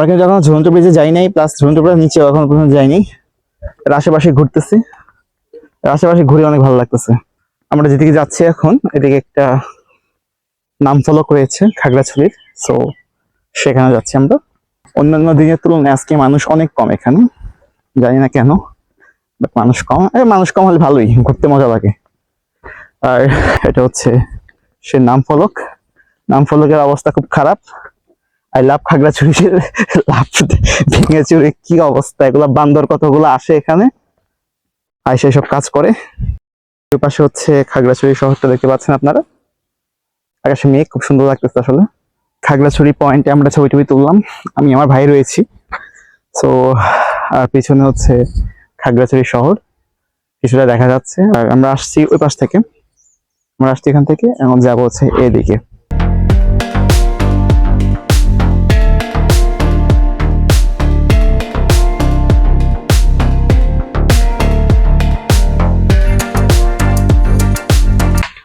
আমরা কিন্তু এখন ঝুলন্ত ব্রিজে যাই নাই প্লাস ঝুলন্ত ব্রিজ নিচে এখন পর্যন্ত যাইনি। আশেপাশে ঘুরতেছি। আশেপাশে ঘুরে অনেক ভালো লাগতেছে। আমরা যেদিকে যাচ্ছি এখন, এদিকে একটা নাম ফলক রয়েছে খাগড়াছড়ির। সো সেখানে যাচ্ছি আমরা। অন্যান্য দিনের তুলনায় আজকে মানুষ অনেক কম এখানে। জানি না কেন মানুষ কম। মানুষ কম হলে ভালোই, ঘুরতে মজা লাগে। আর এটা হচ্ছে সে নাম ফলক। নাম ফলকের অবস্থা খুব খারাপ। আই লাভ খাগড়াছড়ি লাভ ভেঙে চুরে, কি অবস্থা? এগুলো বান্দর কতগুলো আসে এখানে? আর সব কাজ করে। পাশে হচ্ছে খাগড়াছড়ি শহরটা দেখতে পাচ্ছেন আপনারা? আকাশে মেঘ, খুব সুন্দর লাগতেছে আসলে। খাগড়াছড়ি পয়েন্টে আমরা ছবি টবি তুললাম। আমি আমার ভাই রয়েছি। তো আর পিছনে হচ্ছে খাগড়াছড়ি শহর। কিছুটা দেখা যাচ্ছে। আর আমরা আসছি ওই পাশ থেকে। আমরা আসছি এখান থেকে, এখন যাব হচ্ছে এদিকে।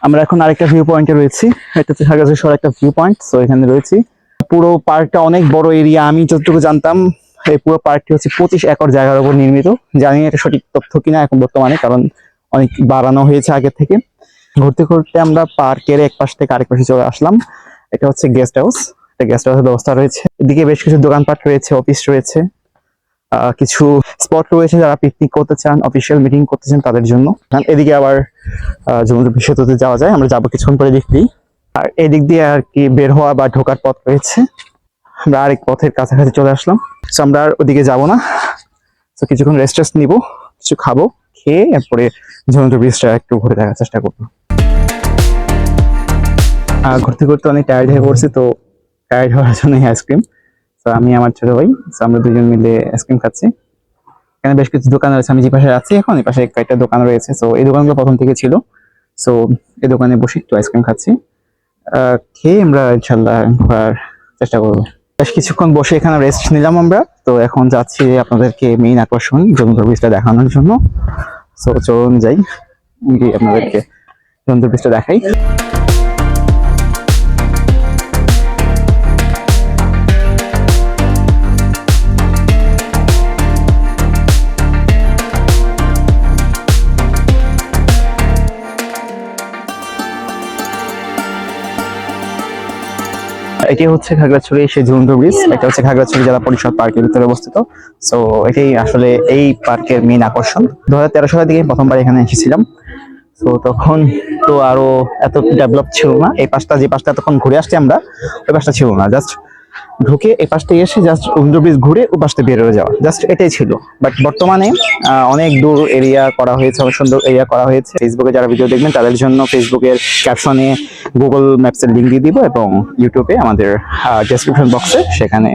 আমরা এখন আরেকটা ভিউ পয়েন্টে রয়েছি। এটা হচ্ছে শহর একটা ভিউ পয়েন্ট তো এখানে রয়েছি। পুরো পার্কটা অনেক বড় এরিয়া আমি যতটুকু জানতাম, এই পুরো পার্কটি হচ্ছে পঁচিশ একর জায়গার উপর নির্মিত। জানি এটা সঠিক তথ্য কিনা এখন বর্তমানে, কারণ অনেক বাড়ানো হয়েছে আগে থেকে। ঘুরতে ঘুরতে আমরা পার্কের এক পাশ থেকে আরেক পাশে চলে আসলাম। এটা হচ্ছে গেস্ট হাউস এটা গেস্ট হাউসের ব্যবস্থা রয়েছে। এদিকে বেশ কিছু দোকানপাট রয়েছে অফিস রয়েছে। কিছু স্পট রয়েছে যারা পিকনিক করতে চান অফিসিয়াল মিটিং করতে চান তাদের জন্য। এদিকে আবার সমুদ্র সেতুতে যাওয়া যায়, আমরা যাব কিছুক্ষণ পরে দিক আর এদিক দিয়ে আর কি বের হওয়া বা ঢোকার পথ রয়েছে। আমরা আরেক পথের কাছাকাছি চলে আসলাম। তো আমরা আর ওদিকে যাব না। তো কিছুক্ষণ রেস্ট রেস্ট নিবো, কিছু খাব, খেয়ে এরপরে সমুদ্র ব্রিজটা একটু ঘুরে দেখার চেষ্টা করব। ঘুরতে ঘুরতে অনেক টায়ার্ড হয়ে পড়ছি, তো টায়ার্ড হওয়ার জন্য আইসক্রিম তো আমি আমার ছোট ভাই আমরা দুজন মিলে আইসক্রিম খাচ্ছি। এখানে বেশ কিছু দোকান রয়েছে, আমি যে পাশে আছি এখন, এই পাশে কয়েকটা দোকান রয়েছে। তো এই দোকানগুলো প্রথম থেকে ছিল। সো এই দোকানে বসে একটু আইসক্রিম খাচ্ছি। খেয়ে আমরা ইনশাল্লাহ ঘোরার চেষ্টা করব। বেশ কিছুক্ষণ বসে এখানে রেস্ট নিলাম আমরা। তো এখন যাচ্ছি আপনাদেরকে মেইন আকর্ষণ জমিদার ব্রিজটা দেখানোর জন্য। সো চলুন যাই আপনাদেরকে জমিদার ব্রিজটা দেখাই। এটি হচ্ছে খাগড়াছড়ি সেই ঝুলন্ত ব্রিজ। এটা হচ্ছে খাগড়াছড়ি জেলা পরিষদ পার্কের ভিতরে অবস্থিত। সো এটাই আসলে এই পার্কের মেইন আকর্ষণ। দু হাজার তেরো সালের দিকে প্রথমবার এখানে এসেছিলাম। তো তখন তো আরও এত ডেভেলপ ছিল না। এই পাশটা যে পাশটা তখন ঘুরে আসছি আমরা ওই পাশটা ছিল না। জাস্ট ঢুকে পাশটা এসে জাস্ট উইন্ডো ব্রিজ ঘুরে ওই পাশটা বের হয়ে যাওয়া। জাস্ট এটাই ছিল। বাট বর্তমানে অনেক দূর এরিয়া করা হয়েছে, অনেক সুন্দর এরিয়া করা হয়েছে। ফেসবুকে যারা ভিডিও দেখবেন, তাদের জন্য ফেসবুকের ক্যাপশনে গুগল ম্যাপসের লিঙ্ক দিয়ে দিব এবং ইউটিউবে আমাদের ডেসক্রিপশন বক্সে সেখানে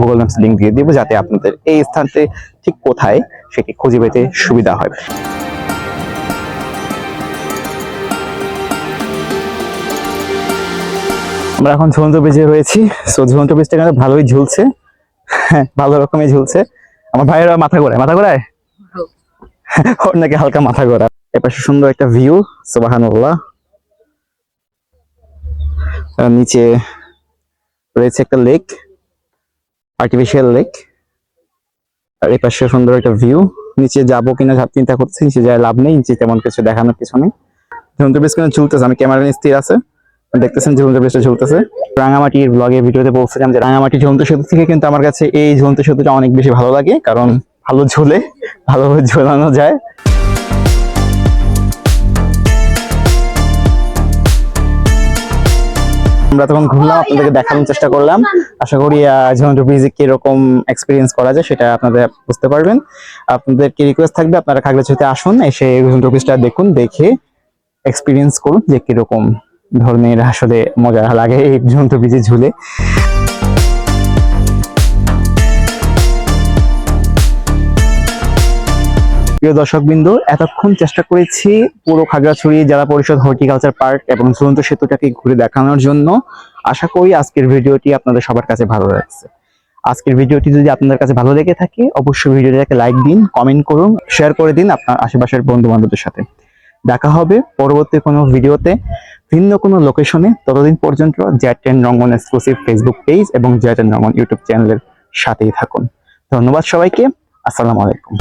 গুগল ম্যাপস লিঙ্ক দিয়ে দিব, যাতে আপনাদের এই স্থানতে ঠিক কোথায় সেটি খুঁজে পেতে সুবিধা হয়। আমরা এখন ঝুলন্ত ব্রিজে রয়েছি। সো ঝুলন্ত ব্রিজটা কিন্তু ভালোই ঝুলছে। হ্যাঁ, ভালো রকমই ঝুলছে। আমার ভাইয়েরা মাথা ঘোরায়। মাথা ঘোরায়? ওর নাকি হালকা মাথা ঘোরা। এপাশে সুন্দর একটা ভিউ সুবাহানুল্লাহ। নিচে রয়েছে একটা লেক আর্টিফিশিয়াল লেক আর এপাশে সুন্দর একটা ভিউ নিচে যাব কিনা চিন্তা করছি নিচে যায় লাভ নেই নিচে তেমন কিছু দেখানোর কিছু নেই। ঝুলন্ত ব্রিজ কিন্তু ঝুলতেছে আমি ক্যামেরা নিয়ে স্থির আছে। দেখতেছেন ঝুলন্ত ব্রিজটা ঝুলতেছে। রাঙামাটির ব্লগে ভিডিওতে বলছিলাম যে রাঙামাটি ঝুলন্ত সেতু থেকে কিন্তু আমার কাছে এই ঝুলন্ত সেতুটা অনেক বেশি ভালো লাগে, কারণ ভালো ঝুলে, ভালোভাবে ঝোলানো যায়। আমরা তখন ঘুরলাম, আপনাদেরকে দেখানোর চেষ্টা করলাম। আশা করি ঝুলন্ত ব্রিজে কীরকম এক্সপিরিয়েন্স করা যায় সেটা আপনাদের বুঝতে পারবেন। আপনাদেরকে রিকোয়েস্ট থাকবে, আপনারা খাগড়াছড়িতে আসুন, এসে ঝুলন্ত ব্রিজটা দেখুন, দেখে এক্সপিরিয়েন্স করুন যে কীরকম। ধরনের আসলে মজা লাগে এই ঝুলন্ত ব্রিজে ঝুলে। প্রিয় দর্শক বিন্দু এতক্ষণ চেষ্টা করেছি পুরো খাগড়াছড়ি জেলা পরিষদ হর্টিকালচার পার্ক এবং ঝুলন্ত সেতুটাকে ঘুরে দেখানোর জন্য। আশা করি আজকের ভিডিওটি আপনাদের সবার কাছে ভালো লাগছে। আজকের ভিডিওটি যদি আপনাদের কাছে ভালো লেগে থাকে, অবশ্যই ভিডিওটাকে লাইক দিন, কমেন্ট করুন, শেয়ার করে দিন আপনার আশেপাশের বন্ধু বান্ধবদের সাথে। দেখা হবে পরবর্তী কোনো ভিডিওতে। ভিন্ন কোনো লোকেশনে ততদিন পর্যন্ত Jatt and Rangan exclusive Facebook page এবং জ্যাট এন্ড রঙ্গন ইউটিউব চ্যানেলের সাথেই থাকুন। ধন্যবাদ সবাইকে। আসসালামু আলাইকুম।